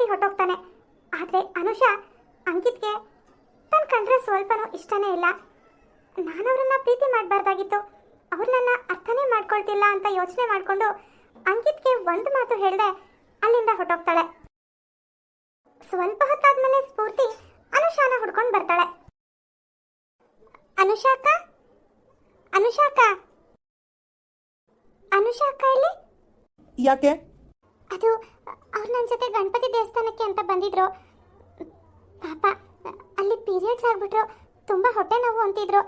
ಮಾಡಿ ಹೊಟ್ಟೋಗ್ತಾನೆ ಆದರೆ ಅನುಷಾ ಅಂಕಿತ್ಗೆ ತನ್ನ ಕಂಡ್ರೆ ಸ್ವಲ್ಪನೂ ಇಷ್ಟನೇ ಇಲ್ಲ. ನಾನು ಅವ್ರನ್ನ ಪ್ರೀತಿ ಮಾಡಬಾರ್ದಾಗಿತ್ತು. ಅವ್ರು ನನ್ನ ಅರ್ಥನೇ ಮಾಡ್ಕೊಳ್ತಿಲ್ಲ ಅಂತ ಯೋಚನೆ ಮಾಡಿಕೊಂಡು ಅಂಕಿತ್ಗೆ ಒಂದು ಮಾತು ಹೇಳಿದೆ ಅಲ್ಲಿಂದ ಹೊಟ್ಟೋಗ್ತಾಳೆ ಸ್ವಲ್ಪ ಹೊತ್ತಾದ್ಮೇಲೆ ಸ್ಫೂರ್ತಿ ಅನುಷಾನ ಹುಡ್ಕೊಂಡು ಬರ್ತಾಳೆ. ಅನುಷಾಕ ಅನುಷಾಕ ಅನುಷಾಕ ಇಲ್ಲಿ ಯಾಕೆ? ಅದು ಅವ್ರು ನನ್ನ ಜೊತೆ ಗಣಪತಿ ದೇವಸ್ಥಾನಕ್ಕೆ ಅಂತ ಬಂದಿದ್ರು. ಪಾಪ ಅಲ್ಲಿ ಪೀರಿಯಡ್ಸ್ ಆಗ್ಬಿಟ್ರು ತುಂಬ ಹೊಟ್ಟೆ ನೋವು ಅಂತಿದ್ರು.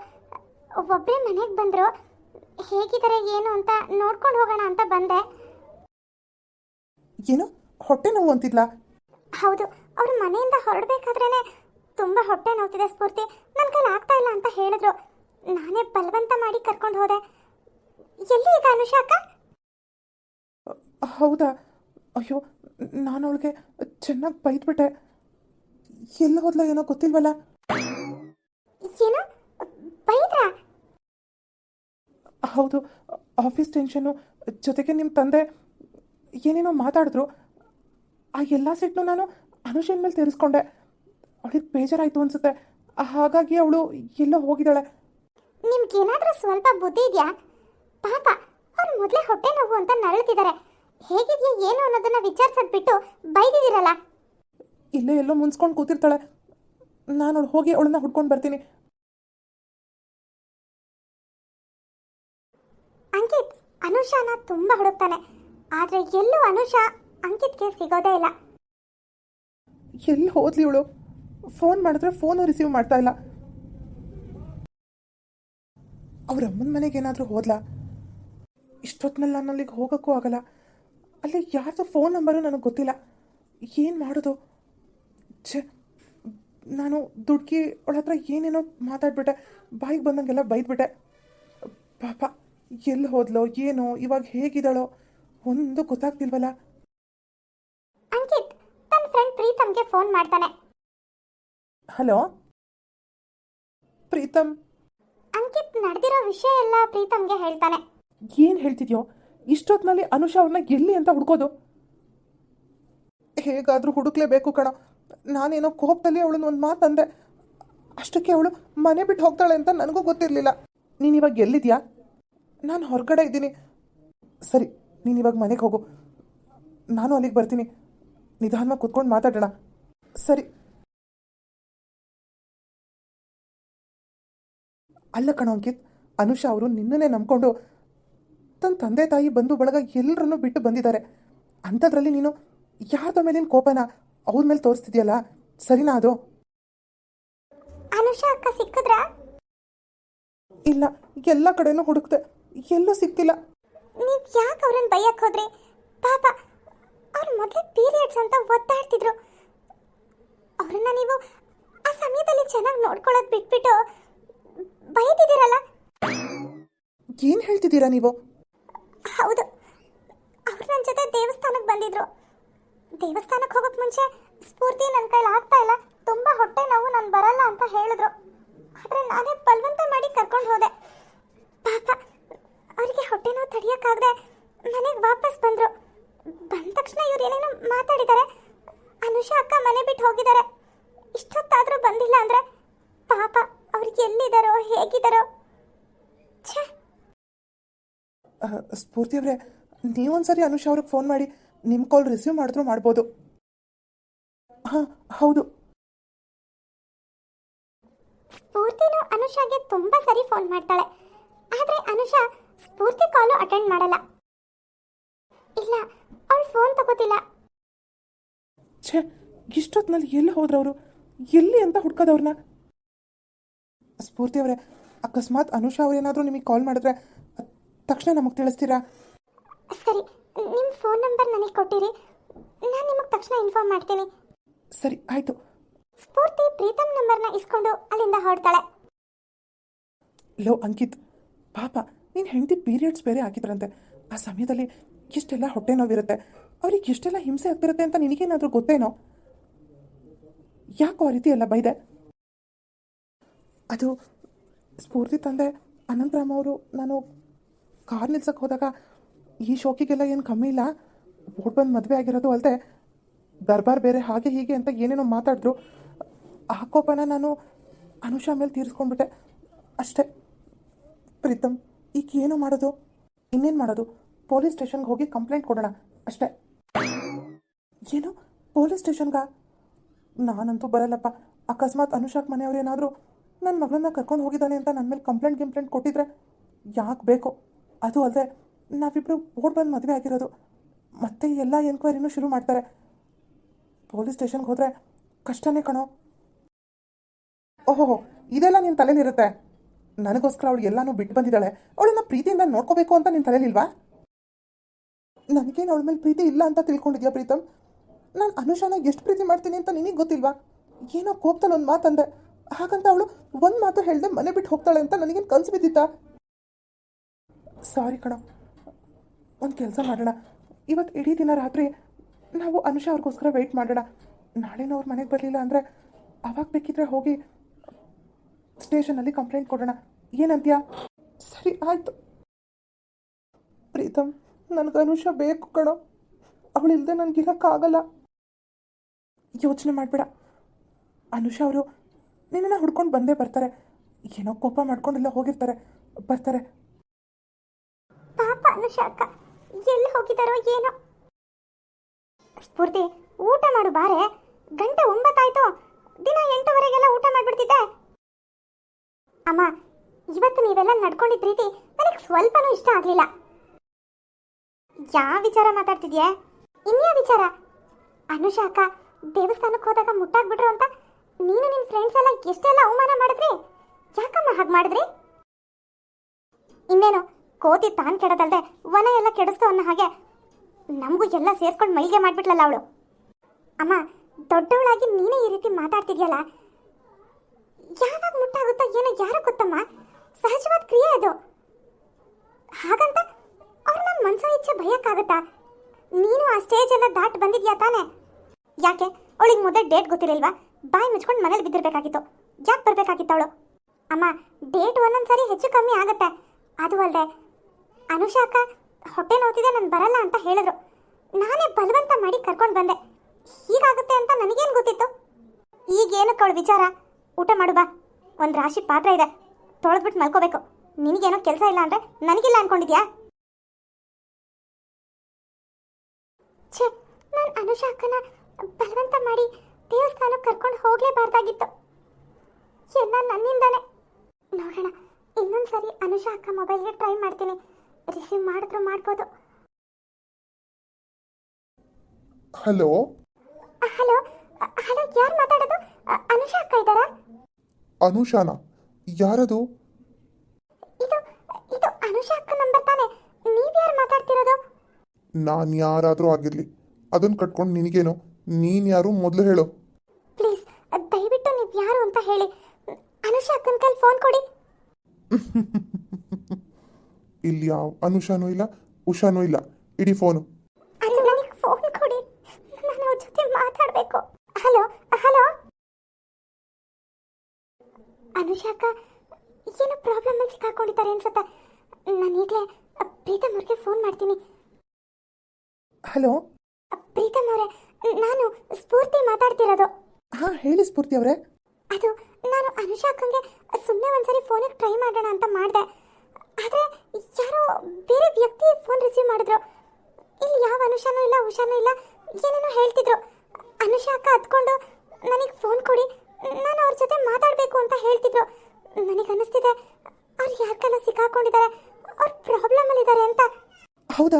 ಒಬ್ಬರೇ ಮನೆಗೆ ಬಂದರು. ಹೇಗಿದ್ದಾರೆ ಏನು ಅಂತ ನೋಡ್ಕೊಂಡು ಹೋಗೋಣ ಅಂತ ಬಂದೆ. ಏನು? ಹೊಟ್ಟೆ ನೋವು ಅಂತಿದ್ಲ? ಹೌದು ಅವ್ರು ಮನೆಯಿಂದ ಹೊರಡ್ಬೇಕಾದ್ರೇ ತುಂಬ ಹೊಟ್ಟೆ ನೋವ್ತಿದೆ ಸ್ಫೂರ್ತಿ. ನನ್ನ ಕೈಲಿ ಆಗ್ತಾ ಇಲ್ಲ ಅಂತ ಹೇಳಿದ್ರು. ನಾನೇ ಬಲವಂತ ಮಾಡಿ ಕರ್ಕೊಂಡು ಹೋದೆ. ಎಲ್ಲಿ ಈಗ ಅನುಷಾಕ ಹೌದಾ? ಅಯ್ಯೋ ನಾನು ಅವಳಿಗೆ ಚೆನ್ನಾಗಿ ಬೈದ್ಬಿಟ್ಟೆ. ಎಲ್ಲ ಹೋದ್ಲ ಏನೋ ಗೊತ್ತಿಲ್ವಲ್ಲ? ಏನು? ಬೈದ್ರಾ? ಹೌದು ಆಫೀಸ್ ಟೆನ್ಷನ್ನು ಜೊತೆಗೆ ನಿಮ್ಮ ತಂದೆ ಏನೇನೋ ಮಾತಾಡಿದ್ರು. ಆ ಎಲ್ಲ ಸಿಟ್ಟನ್ನು ನಾನು ಅನುಷನ್ ಮೇಲೆ ತೀರಿಸ್ಕೊಂಡೆ. ಅವಳಿಗೆ ಬೇಜಾರಾಯಿತು ಅನ್ಸುತ್ತೆ. ಹಾಗಾಗಿ ಅವಳು ಎಲ್ಲೋ ಹೋಗಿದ್ದಾಳೆ. ಏನಾದರೂ ಸ್ವಲ್ಪ ಬುದ್ಧಿ ಇದೆಯಾ? ಪಾಪ ಅವ್ರು ಮೊದಲೇ ಹೊಟ್ಟೆ ನೋವು ಅಂತ ನರಳುತ್ತಿದ್ದಾರೆ ಹೇಗಿದೆಯಾ ಏನು ಅನ್ನೋದನ್ನ ವಿಚಾರಿಸೋದ್ ಬಿಟ್ಟು ಬೈದಿದ್ದೀರಲ್ಲ? ಇಲ್ಲೇ ಎಲ್ಲೋ ಮುನ್ಸ್ಕೊಂಡು ಕೂತಿರ್ತಾಳೆ. ನಾನು ಅವಳು ಹೋಗಿ ಅವಳನ್ನ ಹುಡ್ಕೊಂಡು ಬರ್ತೀನಿ. ಅಂಕಿತ್ ಅನುಷಾನ ತುಂಬಾ ಹುಡುಕ್ತಾನೆ. ಆದ್ರೆ ಎಲ್ಲೂ ಅನುಷಾ ಅಂಕಿತ್ಗೆ ಸಿಗೋದೇ ಇಲ್ಲ. ಎಲ್ಲಿ ಹೋದ್ಲಿ ಇವಳು? ಫೋನ್ ಮಾಡಿದ್ರೆ ಫೋನ್ ರಿಸೀವ್ ಮಾಡ್ತಾ ಇಲ್ಲ. ಅವ್ರ ಅಮ್ಮನ ಮನೆಗೆ ಏನಾದರೂ ಹೋದ್ಲಾ? ಇಷ್ಟೊತ್ತಿನಲ್ಲಿ ನಾನು ಅಲ್ಲಿಗೆ ಹೋಗೋಕ್ಕೂ ಆಗಲ್ಲ. ಅಲ್ಲಿ ಯಾರ್ದು ಫೋನ್ ನಂಬರು ನನಗೆ ಗೊತ್ತಿಲ್ಲ. ಏನು ಮಾಡೋದು? ಛೆ ನಾನು ದುಡ್ಕಿ ಅವಳ ಹತ್ರ ಏನೇನೋ ಮಾತಾಡ್ಬಿಟ್ಟೆ. ಬಾಯಿಗೆ ಬಂದಂಗೆಲ್ಲ ಬೈದ್ಬಿಟ್ಟೆ. ಪಾಪ ಎಲ್ಲಿ ಹೋದ್ಲೋ ಏನೋ ಇವಾಗ ಹೇಗಿದ್ದಾಳೋ ಒಂದು ಗೊತ್ತಾಗ್ತಿಲ್ವಲ್ಲ. ಅಂಕಿತ್ ತನ್ನ ಫ್ರೆಂಡ್ ಪ್ರೀತಮ್ಗೆ ಫೋನ್ ಮಾಡ್ತಾನೆ. ಹಲೋ? ಪ್ರೀತಮ್? ಅಂಕಿತ್ ನಡೆದಿರೋ ವಿಷಯ ಎಲ್ಲ ಪ್ರೀತಮ್ಗೆ ಹೇಳ್ತಾನೆ. ಏನು ಹೇಳ್ತಿದ್ಯೋ? ಇಷ್ಟೊತ್ತಿನಲ್ಲಿ ಅನುಷ ಅವ್ರನ್ನ ಎಲ್ಲಿ ಅಂತ ಹುಡ್ಕೋದು? ಹೇಗಾದರೂ ಹುಡುಕ್ಲೇಬೇಕು ಕಣ. ನಾನೇನೋ ಕೋಪದಲ್ಲಿ ಅವಳನ್ನ ಒಂದು ಮಾತಂದೆ ಅಷ್ಟಕ್ಕೆ ಅವಳು ಮನೆ ಬಿಟ್ಟು ಹೋಗ್ತಾಳೆ ಅಂತ ನನಗೂ ಗೊತ್ತಿರಲಿಲ್ಲ. ನೀನು ಇವಾಗ ಎಲ್ಲಿದ್ಯಾ? ನಾನು ಹೊರಗಡೆ ಇದ್ದೀನಿ. ಸರಿ, ನೀನು ಇವಾಗ ಮನೆಗೆ ಹೋಗು. ನಾನು ಅಲ್ಲಿಗೆ ಬರ್ತೀನಿ. ನಿಧಾನವಾಗಿ ಕುತ್ಕೊಂಡು ಮಾತಾಡೋಣ. ಸರಿ. ಅಲ್ಲ ಕಣ ಅಂಕಿತ್, ಅನುಷಾ ಅವರು ನಿನ್ನನ್ನೇ ನಂಬ್ಕೊಂಡು ತನ್ನ ತಂದೆ ತಾಯಿ ಬಂದು ಬಳಗ ಎಲ್ಲರನ್ನೂ ಬಿಟ್ಟು ಬಂದಿದ್ದಾರೆ. ಅಂಥದ್ರಲ್ಲಿ ನೀನು ಯಾರ್ದ ಮೇಲಿನ ಕೋಪನ ಅವ್ರ ಮೇಲೆ ತೋರಿಸ್ತಿದ್ಯಲ್ಲ? ಸರಿನಾ ಅದು? ಅನುಷಾ ಅಕ್ಕ ಸಿಕ್ಕಿದ್ರಾ? ಇಲ್ಲ ಎಲ್ಲ ಕಡೆನೂ ಹುಡುಕ್ತೆ ಎಲ್ಲೂ ಸಿಕ್ತಿಲ್ಲ. ನೀವ್ ಯಾಕೆ ಅವ್ರನ್ನ ಬೈಯಕ್ ಹೋದ್ರಿ? ಪಾಪ ಅವ್ರ ಮೊದಲೇ ಪೀರಿಯಡ್ಸ್ ಅಂತ ಒದ್ದಾಡ್ತಿದ್ರು. ಅವ್ರನ್ನ ನೀವು ಆ ಸಮಯದಲ್ಲಿ ಚೆನ್ನಾಗಿ ನೋಡ್ಕೊಳ್ಳೋದು ಬಿಟ್ಬಿಟ್ಟು ಬೈದಿದ್ದೀರಲ್ಲ? ಏನು ಹೇಳ್ತಿದ್ದೀರಾ ನೀವು? ಹೌದು. ಅವ್ರು ನನ್ನ ಜೊತೆ ದೇವಸ್ಥಾನಕ್ಕೆ ಬಂದಿದ್ರು. ದೇವಸ್ಥಾನಕ್ಕೆ ಹೋಗೋಕೆ ಮುಂಚೆ ಸ್ಫೂರ್ತಿ ನನ್ನ ಕೈಲಿ ಆಗ್ತಾ ಇಲ್ಲ. ತುಂಬ ಹೊಟ್ಟೆ ನೋವು, ನಾನು ಬರಲ್ಲ ಅಂತ ಹೇಳಿದ್ರು. ಆದರೆ ನಾನೇ ಬಲವಂತ ಮಾಡಿ ಕರ್ಕೊಂಡು ಹೋದೆ. ಪಾಪ, ಅವರಿಗೆ ಹೊಟ್ಟೆ ನೋವು ತಡಿಯೋಕ್ಕಾಗದೆ ಮನೆಗೆ ವಾಪಸ್ ಬಂದರು. ಬಂದ ತಕ್ಷಣ ಇವ್ರು ಏನೇನೋ ಮಾತಾಡಿದ್ದಾರೆ ಅನುಷಾ ಅಕ್ಕ ಮನೆ ಬಿಟ್ಟು ಹೋಗಿದ್ದಾರೆ ಇಷ್ಟೊತ್ತಾದರೂ ಬಂದಿಲ್ಲ ಅಂದರೆ ಪಾಪ ಅವ್ರಿಗೆ ಎಲ್ಲಿದ್ದಾರೋ ಹೇಗಿದ್ದಾರೋ ಛೇ ಸ್ಫೂರ್ತಿ ಅವರೇ ನೀವೊಂದ್ಸರಿ ಅನುಷಾ ಅವ್ರಿಗೆ ಫೋನ್ ಮಾಡಿ ನಿಮ್ಮ ಕಾಲ್ ರಿಸೀವ್ ಮಾಡಿದ್ರು ಮಾಡ್ಬೋದು. ಹಾಂ ಹೌದು. ಸ್ಫೂರ್ತಿನು ಅನುಷಾಗೆ ತುಂಬಾ ಸರಿ ಫೋನ್ ಮಾಡ್ತಾಳೆ. ಆದರೆ ಅನುಷಾ ಸ್ಫೂರ್ತಿ ಕಾಲು ಅಟೆಂಡ್ ಮಾಡಲ್ಲ. ಇಲ್ಲ ಅವಳು ಫೋನ್ ತಗೋತಿಲ್ಲ. ಛೇ ಇಷ್ಟೊತ್ತಿನಲ್ಲಿ ಎಲ್ಲಿ ಹೋದ್ರವರು ಎಲ್ಲಿ ಅಂತ ಹುಡ್ಕೋದವ್ರನ್ನ? ಸ್ಫೂರ್ತಿ ಅವರೇ ಅಕಸ್ಮಾತ್ ಅನುಷಾ ಅವ್ರೇನಾದರೂ ನಿಮಗೆ ಕಾಲ್ ಮಾಡಿದ್ರೆ ತಕ್ಷಣ ನಮಗೆ ತಿಳಿಸ್ತೀರಾ? ಸರಿ ನಿಮ್ಮ ಫೋನ್ ನಂಬರ್ ನನಗೆ ಕೊಟ್ಟಿರಿ. ನಾನು ನಿಮಗೆ ತಕ್ಷಣ ಇನ್ಫಾರ್ಮ್ ಮಾಡ್ತೀನಿ. ಸರಿ ಆಯಿತು. ಸ್ಫೂರ್ತಿ ಪ್ರೀತಮ್ ನಂಬರ್ನ ಇಸ್ಕೊಂಡು ಅಲ್ಲಿಂದ ಹೊರಡ್ತಾಳೆ ಲೋ ಅಂಕಿತ್ ಪಾಪ ನೀನು ಹೆಂಡತಿ ಪೀರಿಯಡ್ಸ್ ಬೇರೆ ಆಗಿದ್ರಂತೆ. ಆ ಸಮಯದಲ್ಲಿ ಇಷ್ಟೆಲ್ಲ ಹೊಟ್ಟೆ ನೋವಿರುತ್ತೆ. ಅವ್ರಿಗೆ ಇಷ್ಟೆಲ್ಲ ಹಿಂಸೆ ಆಗ್ತಿರುತ್ತೆ ಅಂತ ನಿನಗೇನಾದರೂ ಗೊತ್ತೇನೋ? ಯಾಕೋ ಆ ರೀತಿ ಎಲ್ಲ ಬೈದೆ? ಅದು ಸ್ಫೂರ್ತಿ ತಂದೆ ಅನಂತರಾಮ್ ಅವರು ನಾನು ಕಾರ್ ನಿಲ್ಸಕ್ಕೆ ಹೋದಾಗ ಈ ಶೋಕಿಗೆಲ್ಲ ಏನು ಕಮ್ಮಿ ಇಲ್ಲ. ಓಡ್ ಬಂದು ಮದುವೆ ಆಗಿರೋದು ಅಲ್ಲದೆ ದರ್ಬಾರ್ ಬೇರೆ ಹಾಗೆ ಹೀಗೆ ಅಂತ ಏನೇನೋ ಮಾತಾಡಿದ್ರು. ಆ ಕೋಪನ ನಾನು ಅನುಷಾ ಮೇಲೆ ತೀರಿಸ್ಕೊಂಡ್ಬಿಟ್ಟೆ. ಅಷ್ಟೇ. ಪ್ರೀತಮ್, ಈಗ ಏನು ಮಾಡೋದು? ಇನ್ನೇನು ಮಾಡೋದು? ಪೊಲೀಸ್ ಸ್ಟೇಷನ್ಗೆ ಹೋಗಿ ಕಂಪ್ಲೇಂಟ್ ಕೊಡೋಣ. ಅಷ್ಟೇ. ಏನು? ಪೊಲೀಸ್ ಸ್ಟೇಷನ್ಗ? ನಾನಂತೂ ಬರಲ್ಲಪ್ಪ. ಅಕಸ್ಮಾತ್ ಅನುಷಾಕ್ ಮನೆಯವ್ರು ಏನಾದರೂ ನನ್ನ ಮಗಳನ್ನ ಕರ್ಕೊಂಡು ಹೋಗಿದ್ದಾನೆ ಅಂತ ನನ್ನ ಮೇಲೆ ಕಂಪ್ಲೇಂಟ್ ಗಿಂಪ್ಲೇಂಟ್ ಕೊಟ್ಟಿದ್ರೆ ಯಾಕೆ ಬೇಕು? ಅದು ಅಲ್ಲದೆ ನಾವಿಬ್ಬರು ಓಡ್ ಬಂದು ಮದುವೆ ಆಗಿರೋದು. ಮತ್ತೆ ಎಲ್ಲ ಎನ್ಕ್ವೈರಿನೂ ಶುರು ಮಾಡ್ತಾರೆ. ಪೊಲೀಸ್ ಸ್ಟೇಷನ್ಗೆ ಹೋದರೆ ಕಷ್ಟನೇ ಕಣೋ. ಓಹೋ ಇದೆಲ್ಲ ನಿನ್ನ ತಲೆಲಿರುತ್ತೆ. ನನಗೋಸ್ಕರ ಅವಳು ಎಲ್ಲನೂ ಬಿಟ್ಟು ಬಂದಿದ್ದಾಳೆ. ಅವಳನ್ನ ಪ್ರೀತಿಯಿಂದ ನೋಡ್ಕೋಬೇಕು ಅಂತ ನಿನ್ನ ತಲೆಲಿಲ್ವಾ? ನನಗೇನು ಅವಳ ಮೇಲೆ ಪ್ರೀತಿ ಇಲ್ಲ ಅಂತ ತಿಳ್ಕೊಂಡಿದ್ಯಾ ಪ್ರೀತಮ್ ನಾನು ಅನುಷಾನ ಎಷ್ಟು ಪ್ರೀತಿ ಮಾಡ್ತೀನಿ ಅಂತ ನಿನಗೆ ಗೊತ್ತಿಲ್ವಾ? ಏನೋ ಕೋಪ್ತಾಳೆ ಒಂದು ಮಾತಂದೆ. ಹಾಗಂತ ಅವಳು ಒಂದು ಮಾತು ಹೇಳ್ದೆ ಮನೆ ಬಿಟ್ಟು ಹೋಗ್ತಾಳೆ ಅಂತ ನನಗೇನು ಕನ್ಸು ಬಿದ್ದಿತ್ತಾ? ಸಾರಿ ಕಣ. ಒಂದು ಕೆಲಸ ಮಾಡೋಣ. ಇವತ್ತು ಇಡೀ ದಿನ ರಾತ್ರಿ ನಾವು ಅನುಷಾ ಅವ್ರಿಗೋಸ್ಕರ ವೆಯ್ಟ್ ಮಾಡೋಣ. ನಾಳೆನೂ ಅವ್ರ ಮನೆಗೆ ಬರಲಿಲ್ಲ ಅಂದರೆ ಅವಾಗ ಬೇಕಿದ್ರೆ ಹೋಗಿ ಸ್ಟೇಷನಲ್ಲಿ ಕಂಪ್ಲೇಂಟ್ ಕೊಡೋಣ. ಏನಂತೀಯ? ಸರಿ, ಆಯಿತು. ಪ್ರೀತಮ್, ನನಗೆ ಅನುಷಾ ಬೇಕು ಕಣೋ. ಅವಳಿಲ್ಲದೆ ನನಗಿರೋಕ್ಕಾಗಲ್ಲ ಯೋಚನೆ ಮಾಡಬೇಡ. ಅನುಷಾ ಅವರು ನಿನ್ನನ್ನು ಹುಡ್ಕೊಂಡು ಬಂದೇ ಬರ್ತಾರೆ. ಏನೋ ಕೋಪ ಮಾಡ್ಕೊಂಡೆಲ್ಲ ಹೋಗಿರ್ತಾರೆ. ಬರ್ತಾರೆ. ಅನುಷಾ ಅಕ್ಕ ಎಲ್ಲಿ ಹೋಗಿದ್ದಾರೋ ಏನೋ. ಸ್ಫೂರ್ತಿ, ಊಟ ಮಾಡು ಬಾರೆ. ಗಂಟೆ ಒಂಬತ್ತಾಯ್ತು. ದಿನ ಎಂಟುವರೆಗೆಲ್ಲ ಊಟ ಮಾಡ್ಬಿಡ್ತಿದ್ದೆ. ಅಮ್ಮ, ಇವತ್ತು ನೀವೆಲ್ಲ ನಡ್ಕೊಂಡಿದ್ದ ರೀತಿ ನನಗೆ ಸ್ವಲ್ಪನೂ ಇಷ್ಟ ಆಗಲಿಲ್ಲ. ಯಾವ ವಿಚಾರ ಮಾತಾಡ್ತಿದ್ಯಾ? ಇನ್ಯಾ ವಿಚಾರ? ಅನುಶಾಖ ದೇವಸ್ಥಾನಕ್ಕೆ ಹೋದಾಗ ಮುಟ್ಟಾಗ್ಬಿಟ್ರು ಅಂತ ನೀನು ನಿನ್ನ ಫ್ರೆಂಡ್ಸ್ ಎಲ್ಲ ಎಷ್ಟೆಲ್ಲ ಅವಮಾನ ಮಾಡಿದ್ರಿ? ಯಾಕಮ್ಮ ಹಾಗೆ ಮಾಡಿದ್ರಿ? ಇನ್ನೇನು ಕೋತಿ ತಾನು ಕೆಡದಲ್ದೆ ವನ ಎಲ್ಲ ಕೆಡಿಸ್ತು ಅನ್ನೋ ಹಾಗೆ ನಮಗೂ ಎಲ್ಲ ಸೇರ್ಕೊಂಡು ಮೈಗೆ ಮಾಡ್ಬಿಟ್ಲಲ್ಲ ಅವಳು. ಅಮ್ಮ, ದೊಡ್ಡವಳಾಗಿ ನೀನೇ ಈ ರೀತಿ ಮಾತಾಡ್ತಿದ್ಯಲ್ಲ? ಯಾವಾಗ ಮುಟ್ಟಾಗುತ್ತೋ ಏನೋ ಯಾರು ಗೊತ್ತಮ್ಮ. ಸಹಜವಾದ ಕ್ರಿಯೆ ಅದು. ಹಾಗಂತ ಅವ್ರನ್ನ ಮನ್ಸ ಇಚ್ಛೆ ಭಯಕ್ಕಾಗುತ್ತಾ ನೀನು ಆ ಸ್ಟೇಜ್ ಎಲ್ಲ ದಾಟ್ ಬಂದಿದ್ಯಾ ತಾನೆ? ಯಾಕೆ? ಅವಳಿಗೆ ಮೊದಲು ಡೇಟ್ ಗೊತ್ತಿರಲ್ವಾ? ಬಾಯಿ ಮುಚ್ಕೊಂಡು ಮನೇಲಿ ಬಿದ್ದಿರಬೇಕಾಗಿತ್ತು. ಯಾಕೆ ಬರಬೇಕಾಗಿತ್ತು ಅವಳು? ಅಮ್ಮ ಡೇಟ್ ಒಂದೊಂದ್ಸರಿ ಹೆಚ್ಚು ಕಮ್ಮಿ ಆಗುತ್ತೆ. ಅದು ಅಲ್ಲದೆ ಅನುಷಾ ಅಕ್ಕ ಹೊಟ್ಟೆ ನೋತಿದೆ ನಾನು ಬರಲ್ಲ ಅಂತ ಹೇಳಿದ್ರು. ನಾನೇ ಬಲವಂತ ಮಾಡಿ ಕರ್ಕೊಂಡು ಬಂದೆ. ಹೀಗಾಗುತ್ತೆ ಅಂತ ನನಗೇನು ಗೊತ್ತಿತ್ತು? ಈಗೇನು ಅವಳು ವಿಚಾರ? ಊಟ ಮಾಡು ಬಾ. ಒಂದು ರಾಶಿ ಪಾತ್ರ ಇದೆ. ತೊಳೆದ್ಬಿಟ್ಟು ಮಲ್ಕೋಬೇಕು. ನಿನಗೇನೋ ಕೆಲಸ ಇಲ್ಲ ಅಂದರೆ ನನಗಿಲ್ಲ ಅನ್ಕೊಂಡಿದ್ಯಾ? ಛೇ, ನಾನು ಅನುಷಾ ಅಕ್ಕನ ಬಲವಂತ ಮಾಡಿ ದೇವಸ್ಥಾನಕ್ಕೆ ಕರ್ಕೊಂಡು ಹೋಗಲೇಬಾರ್ದಾಗಿತ್ತು. ಎಲ್ಲ ನನ್ನಿಂದಾನೆ. ನೋಡೋಣ, ಇನ್ನೊಂದ್ಸರಿ ಅನುಷಾ ಅಕ್ಕ ಮೊಬೈಲ್ಗೆ ಟ್ರೈ ಮಾಡ್ತೀನಿ. ರಿಸೀವ್ ಮಾಡಿದ್ರು ಮಾಡ್ಬೋದು. ಹಲೋ? ಹಲೋ ಹಲೋ ಯಾರು ಮಾತಾಡೋದು? ಅನುಷಾ ಅಕ್ಕ ಇದ್ದಾರಾ? ಅನುಷಾನ? ಯಾರದು? ಇದು ಇದು ಅನುಷಾ ಅಕ್ಕ ನಂಬರ್ ತಾನೆ. ನೀವು ಯಾರು ಮಾತಾಡ್ತಿರೋದು? ನಾನು ಯಾರಾದರೂ ಆಗಿರಲಿ. ಅದನ್ನು ಕಟ್ಕೊಂಡು ನಿನಗೇನು? ನೀನು ಯಾರು? ಮೊದಲು ಹೇಳು. ಪ್ಲೀಸ್ ದಯವಿಟ್ಟು ನೀವು ಯಾರು ಅಂತ ಹೇಳಿ. ಅನುಷಾ ಅಕ್ಕನ ಕೈಲಿ ಫೋನ್ ಕೊಡಿ. ಇಲ್ಲಿ ಯಾವ ಅನುಷಾನೂ ಇಲ್ಲ ಉಷಾನೂ ಇಲ್ಲ. ಇಡೀ ಫೋನು. ಅದು ನನಗೆ ಫೋನ್ ಕೊಡಿ. ನಾನು ಅವ್ರ ಜೊತೆ ಮಾತಾಡಬೇಕು. Hello hello. ಅನುಷಾಕ ಏನೋ ಪ್ರಾಬ್ಲಮ್ ಅಲ್ಲಿ ಸಿಕ್ಕಾಕೊಂಡಿದ್ದಾರೆ ಅನ್ಸುತ್ತೆ. ನಾನು ಈಗಲೇ ಪ್ರೀತಮ್ ಅವ್ರಿಗೆ ಫೋನ್ ಮಾಡ್ತೀನಿ. ಹಲೋ? ಪ್ರೀತಮ್ ಅವರೇ ನಾನು ಸ್ಫೂರ್ತಿ ಮಾತಾಡ್ತಿರೋದು. ಹಾ ಹೇಳಿ ಸ್ಫೂರ್ತಿ ಅವರೇ. ಅದು ನಾನು ಅನುಷಾಕಂಗೆ ಸುಮ್ಮನೆ ಒಂದ್ಸರಿ ಫೋನಿಗೆ ಟ್ರೈ ಮಾಡೋಣ ಅಂತ ಮಾಡಿದೆ. ಆದರೆ ಯಾರೋ ಬೇರೆ ವ್ಯಕ್ತಿ ಫೋನ್ ರಿಸೀವ್ ಮಾಡಿದ್ರು. ಇಲ್ಲಿ ಯಾವ ಅನುಷಾನೂ ಇಲ್ಲ ಉಷಾನೂ ಇಲ್ಲ ಏನೇನೋ ಹೇಳ್ತಿದ್ರು. ಅನುಷಾ ಅಕ್ಕ ಹತ್ಕೊಂಡು ನನಗೆ ಫೋನ್ ಕೊಡಿ ನಾನು ಅವ್ರ ಜೊತೆ ಮಾತಾಡಬೇಕು ಅಂತ ಹೇಳ್ತಿದ್ರು. ನನಗೆ ಅನ್ನಿಸ್ತಿದೆ ಅವ್ರು ಯಾಕೆಲ್ಲ ಸಿಕ್ಕಾಕೊಂಡಿದ್ದಾರೆ ಅವ್ರು ಪ್ರಾಬ್ಲಮಲ್ಲಿದ್ದಾರೆ ಅಂತ. ಹೌದಾ?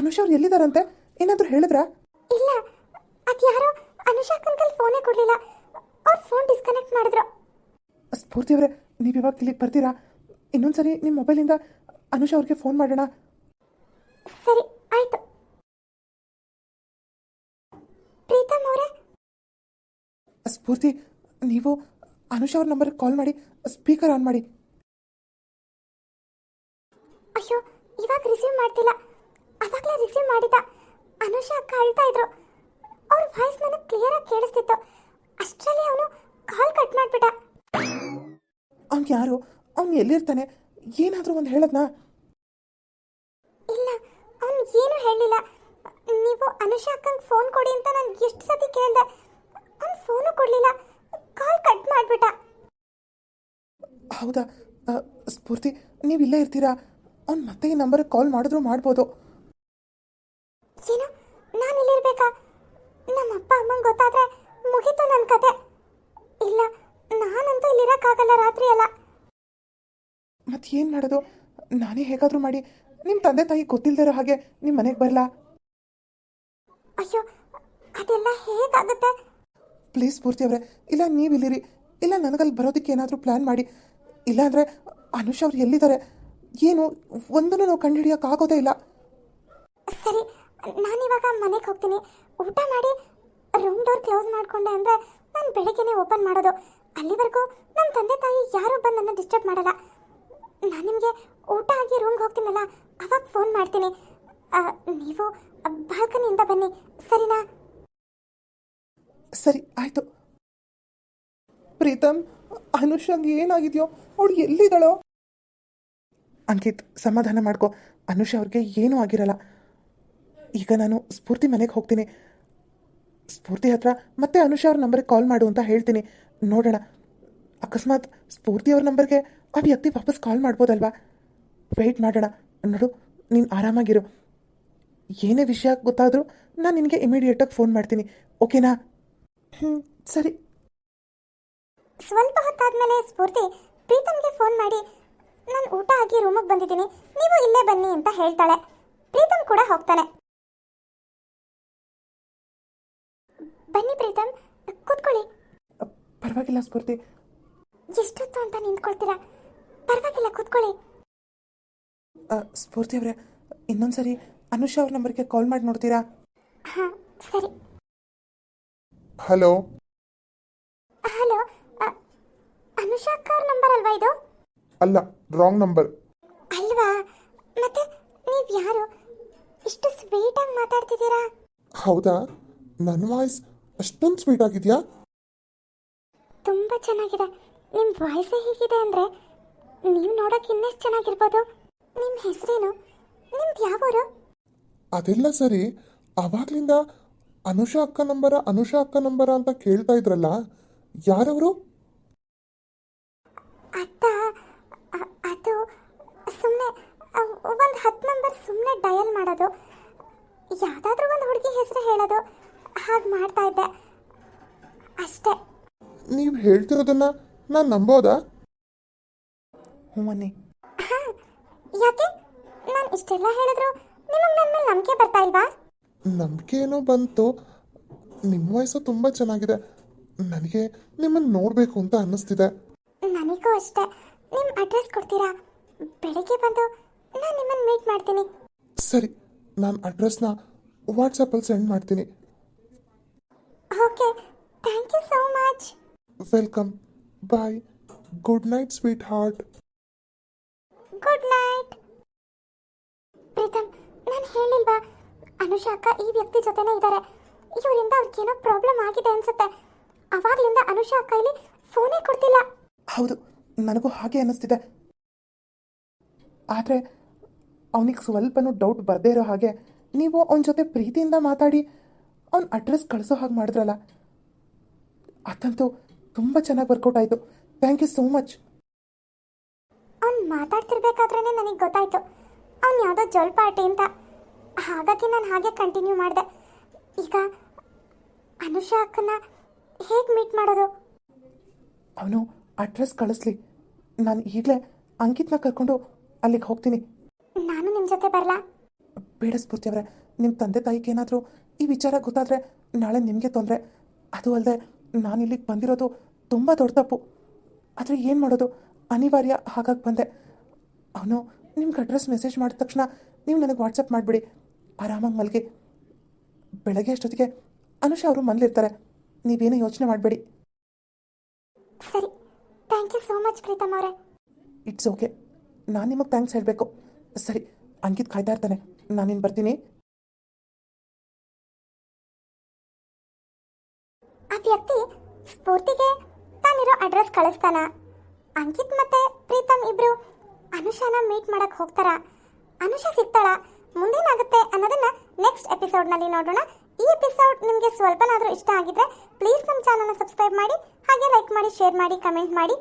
ಅನುಷಾ ಅವ್ರು ಎಲ್ಲಿದ್ದಾರಂತೆ ಏನಾದರೂ ಹೇಳಿದ್ರಾ? ಇಲ್ಲ ಅದು ಯಾರೋ ಅನುಷಾ ಅಕ್ಕನ ಫೋನೇ ಕೊಡಲಿಲ್ಲ. ಅವ್ರು ಫೋನ್ ಡಿಸ್ಕನೆಕ್ಟ್ ಮಾಡಿದ್ರು. ಸ್ಫೂರ್ತಿ ಅವರೇ ನೀವು ಇವಾಗ ಇಲ್ಲಿಗೆ ಬರ್ತೀರಾ? ಇನ್ನೊಂದ್ಸರಿ ನಿಮ್ಮ ಮೊಬೈಲಿಂದ ಅನುಷಾ ಅವ್ರಿಗೆ ಫೋನ್ ಮಾಡೋಣ. ಸರಿ ಆಯ್ತು. ಪ್ರೀತಮ್ ಅವರೇ? ಸ್ಫೂರ್ತಿ ನೀವು ಅನುಷಾ ಅವ್ರ ನಂಬರ್ಗೆ ಕಾಲ್ ಮಾಡಿ ಸ್ಪೀಕರ್ ಆನ್ ಮಾಡಿ. ಅಯ್ಯೋ ಇವಾಗ ರಿಸೀವ್ ಮಾಡ್ತಿಲ್ಲ. ಅವಾಗಲೇ ರಿಸೀವ್ ಮಾಡಿದ್ದ. ಅನುಷಾ ಅಕ್ಕ ಅಳ್ತಾ ಇದ್ರು. ಅವ್ರ ವಾಯ್ಸ್ ನನಗೆ ಕ್ಲಿಯರ್ ಆಗಿ ಕೇಳಿಸ್ತಿತ್ತು. ಅಷ್ಟರಲ್ಲಿ ಅವನು ಕಾಲ್ ಕಟ್ ಮಾಡಿಬಿಟ್ಟ. ಅವ್ನು ಯಾರು? ಅವ್ನು ಎಲ್ಲಿರ್ತಾನೆ? ಏನಾದರೂ ಒಂದು ಹೇಳದ್ನಾ? ಇಲ್ಲ ಅವನು ಏನು ಹೇಳಿಲ್ಲ. ನೀವು ಅನುಷಾ ಅಕ್ಕಂಗೆ ಫೋನ್ ಕೊಡಿ ಅಂತ ನಾನು ಎಷ್ಟು ಸತಿ ಕೇಳಿದೆ. ಅವ್ನು ಫೋನು ಕೊಡಲಿಲ್ಲ. ಕಾಲ್ ಕಟ್ ಮಾಡಿಬಿಟ್ಟ. ಹೌದಾ? ಆ, ಸ್ಫೂರ್ತಿ ನೀವು ಇಲ್ಲೇ ಇರ್ತೀರಾ? ಅವ್ನು ಮತ್ತೆ ಈ ನಂಬರ್ಗೆ ಕಾಲ್ ಮಾಡಿದ್ರು ಮಾಡ್ಬೋದು. ಏನು ನಾನು ಇಲ್ಲಿರ್ಬೇಕಾ ನಮ್ಮ ಅಪ್ಪ ಅಮ್ಮಂಗೆ ಗೊತ್ತಾದ್ರೆ ಮುಗೀತು ನನ್ನ ಕತೆ. ಇಲ್ಲ ನಾನಂತೂ ಇಲ್ಲಿರೋಕ್ಕಾಗಲ್ಲ ರಾತ್ರಿ ಎಲ್ಲ ಮತ್ತೆ ಏನು ಮಾಡೋದು? ನಾನೇ ಹೇಗಾದರೂ ಮಾಡಿ. ನಿಮ್ಮ ತಂದೆ ತಾಯಿ ಗೊತ್ತಿಲ್ದೇ ಇರೋ ಹಾಗೆ ನಿಮ್ಮ ಮನೆಗೆ ಬರಲಾ? ಅಯ್ಯೋ ಅದೆಲ್ಲ ಹೇಗಾಗುತ್ತೆ? ಪ್ಲೀಸ್ ಪೂರ್ತಿ ಅವರೇ ಇಲ್ಲ ನೀವು ಇಲ್ಲಿರಿ ಇಲ್ಲ ನನಗಲ್ಲಿ ಬರೋದಕ್ಕೆ ಏನಾದರೂ ಪ್ಲ್ಯಾನ್ ಮಾಡಿ. ಇಲ್ಲಾಂದರೆ ಅನುಷ್ ಅವ್ರು ಎಲ್ಲಿದ್ದಾರೆ? ಏನು ಒಂದನ್ನು ನಾವು ಕಂಡುಹಿಡಿಯೋಕ್ಕಾಗೋದೇ ಇಲ್ಲ. ಸರಿ ನಾನಿವಾಗ ಮನೆಗೆ ಹೋಗ್ತೀನಿ. ಊಟ ಮಾಡಿ ರೂಮ್ ಡೋರ್ ಕ್ಲೋಸ್ ಮಾಡಿಕೊಂಡೆ ಅಂದರೆ ನಾನು ಬೆಳಗ್ಗೆನೇ ಓಪನ್ ಮಾಡೋದು. ಅಲ್ಲಿವರೆಗೂ ನಮ್ಮ ತಂದೆ ತಾಯಿ ಯಾರೂ ಬಂದು ನನ್ನ ಡಿಸ್ಟರ್ಬ್ ಮಾಡಲ್ಲ. ನಾನು ನಿಮಗೆ ಊಟ ಆಗಿ ರೂಮ್ಗೆ ಹೋಗ್ತೀನಲ್ಲ, ಅವಾಗ ಫೋನ್ ಮಾಡ್ತೀನಿ. ನೀವು ಬಾಲ್ಕನಿಯಿಂದ ಬನ್ನಿ, ಸರಿನಾ? ಸರಿ, ಆಯಿತು. ಪ್ರೀತಮ್, ಅನುಷಂಗೆ ಏನಾಗಿದೆಯೋ, ಅವಳು ಎಲ್ಲಿದ್ದಾಳೋ? ಅಂಕಿತ್, ಸಮಾಧಾನ ಮಾಡ್ಕೊ. ಅನುಷ ಅವ್ರಿಗೆ ಏನೂ ಆಗಿರಲ್ಲ. ಈಗ ನಾನು ಸ್ಫೂರ್ತಿ ಮನೆಗೆ ಹೋಗ್ತೀನಿ. ಸ್ಫೂರ್ತಿ ಹತ್ರ ಮತ್ತೆ ಅನುಷ ಅವ್ರ ನಂಬರ್ಗೆ ಕಾಲ್ ಮಾಡು ಅಂತ ಹೇಳ್ತೀನಿ. ನೋಡೋಣ. ಅಕಸ್ಮಾತ್ ಸ್ಫೂರ್ತಿ ಅವ್ರ ನಂಬರ್ಗೆ ಆ ವ್ಯಕ್ತಿ ವಾಪಸ್ ಕಾಲ್ ಮಾಡ್ಬೋದಲ್ವಾ? ವೆಯ್ಟ್ ಮಾಡೋಣ. ನೋಡು ನೀನು ಆರಾಮಾಗಿರು. ಏನೇ ವಿಷಯ ಗೊತ್ತಾದರೂ ನಾನು ನಿನಗೆ ಇಮಿಡಿಯೇಟಾಗಿ ಫೋನ್ ಮಾಡ್ತೀನಿ. ಓಕೆನಾ ಹ್ಞೂ ಸರಿ. ಸ್ವಲ್ಪ ಹೊತ್ತಾದ್ಮೇಲೆ ಸ್ಫೂರ್ತಿ ಪ್ರೀತಮ್ಗೆ ಫೋನ್ ಮಾಡಿ ನಾನು ಊಟ ಆಗಿ ರೂಮಿಗೆ ಬಂದಿದ್ದೀನಿ. ನೀವು ಇಲ್ಲೇ ಬನ್ನಿ ಅಂತ ಹೇಳ್ತಾಳೆ. ಪ್ರೀತಮ್ ಕೂಡ ಹೋಗ್ತಾನೆ. ಬನ್ನಿ ಪ್ರೀತಮ್ ಕೂತ್ಕೊಳ್ಳಿ. ಪರವಾಗಿಲ್ಲ ಸ್ಫೂರ್ತಿ. ಎಷ್ಟೊತ್ತು ಅಂತ ನಿಂತ್ಕೊಳ್ತೀರಾ? ಪರವಾಗಿಲ್ಲ ಕೂತ್ಕೊಳ್ಳಿ. ಸ್ಫೂರ್ತಿ ಅವರೇ ಇನ್ನೊಂದ್ಸರಿ ಅನುಷಾ ಅವ್ರ ನಂಬರ್ಗೆ ಕಾಲ್ ಮಾಡಿ ನೋಡ್ತೀರಾ? ಹಾ ಸರಿ. ಹಲೋ? ಹಲೋ ಅನುಷಾ ಅಕ್ಕ ಅವ್ರ ನಂಬರ್ ಅಲ್ವಾ ಇದು? ಅಲ್ಲ ರಾಂಗ್ ನಂಬರ್. ಅಲ್ವಾ? ಮತ್ತೆ ನೀವು ಯಾರು? ಇಷ್ಟು ಸ್ವೀಟಾಗಿ ಮಾತಾಡ್ತಿದ್ದೀರಾ? ಹೌದಾ? ನನ್ನ ವಾಯ್ಸ್ ಅಷ್ಟೊಂದು ಸ್ವೀಟ್ ಆಗಿದೆಯಾ? ತುಂಬಾ ಚೆನ್ನಾಗಿದೆ. ನಿಮ್ಮ ವಾಯ್ಸೇ ಹೀಗಿದೆ ಅಂದರೆ ನೀವು ನೋಡೋಕೆ ಇನ್ನೆಷ್ಟು ಚೆನ್ನಾಗಿರ್ಬೋದು? ನಿಮ್ಮ ಹೆಸರೇನು? ನಿಮ್ದು ಯಾವ ಊರು ಅದೆಲ್ಲ ಸರಿ. ಅವಾಗ್ಲಿಂದ ಅನುಷಾ ಅಕ್ಕ ನಂಬರ ಅನುಷಾ ಅಕ್ಕ ನಂಬರ ಅಂತ ಕೇಳ್ತಾ ಇದ್ರಲ್ಲ ಯಾರವರು? ಅತ್ತ ಅ- ಅದು ಸುಮ್ಮನೆ ಒಂದು ಹತ್ತು ನಂಬರ್ ಸುಮ್ಮನೆ ಡಯಲ್ ಮಾಡೋದು. ಯಾವುದಾದ್ರೂ ಒಂದು ಹುಡುಗಿ ಹೆಸರು ಹೇಳೋದು. ಹಾಗೆ ಮಾಡ್ತಾ ಇದ್ದೆ. ಅಷ್ಟೇ. ನೀವು ಹೇಳ್ತಿರೋದನ್ನ ನಾನು ನಂಬೋದಾ? ಹ್ಞೂ ಅನ್ನಿ ಹಾಂ ಯಾಕೆ? ನಾನು ಇಷ್ಟೆಲ್ಲ ಹೇಳಿದ್ರು ನಿಮಗೆ ನನ್ನ ಮೇಲೆ ನಂಬಿಕೆ ಬರ್ತಾ ಇಲ್ವಾ? ನಂಬಿಕೆ ಏನೋ ಬಂತು. ನಿಮ್ಮ ವಯಸ್ಸು ತುಂಬ ಚೆನ್ನಾಗಿದೆ. ನನಗೆ ನಿಮ್ಮನ್ನು ನೋಡಬೇಕು ಅಂತ ಅನ್ನಿಸ್ತಿದೆ. ನನಗೂ ಅಷ್ಟೇ. ನಿಮ್ಮ ಅಡ್ರೆಸ್ ಕೊಡ್ತೀರಾ? ಬೆಳಿಗ್ಗೆ ಬಂದು ನಾನು ನಿಮ್ಮನ್ನ ಮೀಟ್ ಮಾಡ್ತೀನಿ. ಸರಿ ನಾನು ಅಡ್ರೆಸ್ನ ವಾಟ್ಸಪ್ಪಲ್ಲಿ ಸೆಂಡ್ ಮಾಡ್ತೀನಿ. Okay thank you so much welcome bye good night sweetheart good night Preetham, ನಾನು ಹೇಳಿಲ್ವಾ? ಅನುಷಾ ಅಕ್ಕ ಈ ವ್ಯಕ್ತಿ ಜೊತೆನೇ ಇದ್ದಾರೆ ಇವರಿಂದ ಅವ್ರಿಗೇನೋ ಪ್ರಾಬ್ಲಮ್ ಆಗಿದೆ ಅನ್ಸುತ್ತೆ. ಅವಾಗ್ಲಿಂದ ಅನುಷಾ ಅಕ್ಕ ಇಲ್ಲಿ ಫೋನೇ ಕೊಡ್ತಿಲ್ಲ. ಹೌದು, ನನಗೂ ಹಾಗೆ ಅನ್ನಿಸ್ತಿದೆ. ಆದರೆ ಅವನಿಗೆ ಸ್ವಲ್ಪನೂ ಡೌಟ್ ಬರದೇ ಇರೋ ಹಾಗೆ ನೀವು ಅವನ ಜೊತೆ ಪ್ರೀತಿಯಿಂದ ಮಾತಾಡಿ ಅವನ ಅಡ್ರೆಸ್ ಕಳಿಸೋ ಹಾಗೆ ಮಾಡಿದ್ರಲ್ಲ. ಅದಂತೂ ತುಂಬ ಚೆನ್ನಾಗಿ ವರ್ಕೌಟ್ ಆಯಿತು. ಥ್ಯಾಂಕ್ ಯು ಸೋ ಮಚ್ ಮಾತಾಡ್ತಿರ್ಬೇಕಾದ್ರೇ ನನಗೆ ಗೊತ್ತಾಯ್ತು. ಅವ್ನು ಯಾವುದೋ ಜೋಲ್ಪಾಟಿ ಅಂತ. ಹಾಗಾಗಿ ನಾನು ಹಾಗೆ ಕಂಟಿನ್ಯೂ ಮಾಡಿದೆ. ಈಗ ಅನುಷಾ ಅಕ್ಕನ ಹೇಗೆ ಮೀಟ್ ಮಾಡೋದು? ಅವನು ಅಡ್ರೆಸ್ ಕಳಿಸ್ಲಿ. ನಾನು ಈಗಲೇ ಅಂಕಿತ್ನ ಕರ್ಕೊಂಡು ಅಲ್ಲಿಗೆ ಹೋಗ್ತೀನಿ. ನಾನು ನಿಮ್ಮ ಜೊತೆ ಬರಲಾ? ಬೇಡ ಸ್ಫೂರ್ತಿ ಅವರೇ. ನಿಮ್ಮ ತಂದೆ ತಾಯಿಗೆ ಏನಾದರೂ ಈ ವಿಚಾರ ಗೊತ್ತಾದರೆ ನಾಳೆ ನಿಮಗೆ ತೊಂದರೆ. ಅದು ಅಲ್ಲದೆ ನಾನು ಇಲ್ಲಿಗೆ ಬಂದಿರೋದು ತುಂಬ ದೊಡ್ಡ ತಪ್ಪು. ಆದರೆ ಏನು ಮಾಡೋದು? ಅನಿವಾರ್ಯ ಹಾಗಾಗಿ ಬಂದೆ. ಅವನು ನಿಮ್ಗೆ ಅಡ್ರೆಸ್ ಮೆಸೇಜ್ ಮಾಡಿದ ತಕ್ಷಣ ನೀವು ನನಗೆ ವಾಟ್ಸಪ್ ಮಾಡಿಬಿಡಿ. ಆರಾಮಾಗಿ ಮಲಗಿ. ಬೆಳಗ್ಗೆ ಅಷ್ಟೊತ್ತಿಗೆ ಅನುಷಾ ಅವರು ಮನೇಲಿರ್ತಾರೆ ನೀವೇನು ಯೋಚನೆ ಮಾಡಬೇಡಿ. ಸರಿ. Thank you so much Preetham ಅವರೇ. ಇಟ್ಸ್ ಓಕೆ ನಾನು ನಿಮಗೆ ಥ್ಯಾಂಕ್ಸ್ ಹೇಳಬೇಕು. ಸರಿ ಅಂಕಿತ್ ಕಾಯ್ತಾ ಇರ್ತಾನೆ. ನಾನಿನ್ ಬರ್ತೀನಿ. ಆ ವ್ಯಕ್ತಿ ಸ್ಫೂರ್ತಿಗೆ ತಾನಿರೋ ಅಡ್ರೆಸ್ ಕಳಿಸ್ತಾನ? ಅಂಕಿತ್ ಮತ್ತೆ ಪ್ರೀತಮ್ ಇಬ್ರು ಅನುಷಾನ ಮೀಟ್ ಮಾಡಕ್ ಹೋಗ್ತಾರ. ಅನುಷಾ ಸಿಗ್ತಾಳ. ಮುಂದೇನಾಗುತ್ತೆ ಅನ್ನೋದನ್ನ ನೆಕ್ಸ್ಟ್ ಎಪಿಸೋಡ್ನಲ್ಲಿ ನೋಡೋಣ. ಈ ಎಪಿಸೋಡ್ ನಿಮಗೆ ಸ್ವಲ್ಪನಾದರೂ ಇಷ್ಟ ಆಗಿದ್ರೆ ಪ್ಲೀಸ್ ನಮ್ಮ ಚಾನಲ್ನ ಸಬ್ಸ್ಕ್ರೈಬ್ ಮಾಡಿ, ಹಾಗೆ ಲೈಕ್ ಮಾಡಿ ಶೇರ್ ಮಾಡಿ ಕಮೆಂಟ್ ಮಾಡಿ.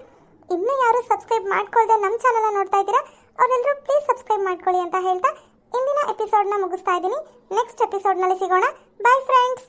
ಇನ್ನೂ ಯಾರು ಸಬ್ಸ್ಕ್ರೈಬ್ ಮಾಡ್ಕೊಳ್ದೆ ನಮ್ಮ ಚಾನಲ್ನ ನೋಡ್ತಾ ಇದ್ದೀರಾ ಅವರೆಲ್ಲರೂ ಪ್ಲೀಸ್ ಸಬ್ಸ್ಕ್ರೈಬ್ ಮಾಡ್ಕೊಳ್ಳಿ ಅಂತ ಹೇಳ್ತಾ ಇಂದಿನ ಎಪಿಸೋಡ್ನ ಮುಗಿಸ್ತಾ ಇದ್ದೀನಿ. ನೆಕ್ಸ್ಟ್ ಎಪಿಸೋಡ್ನಲ್ಲಿ ಸಿಗೋಣ. Bye friends